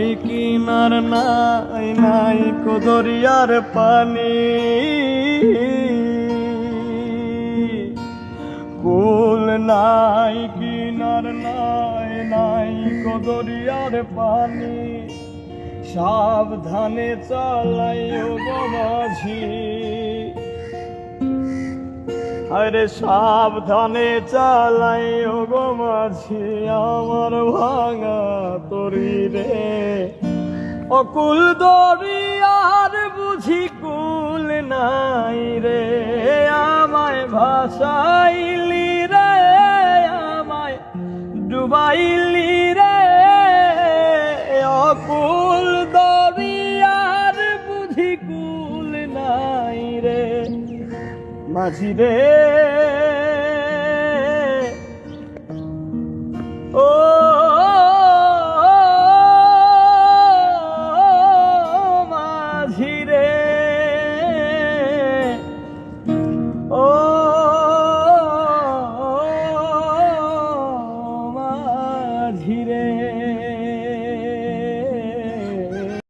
নাই কিনার, নাই নাই কুদরিয়ার পানি। কুল নাই কিনার, নাই নাই কুদরিয়ার পানি। সাবধানে চালাই গো মাঝি। আরে সাবধানে চালাই গো মাঝি, আমার ভাঙা তরি রে। অকুল দরিয়ার বুঝি কুল নাই রে। আমায় ভাসাইলি রে, আমায় ডুবাইলি মাঝি রে। ও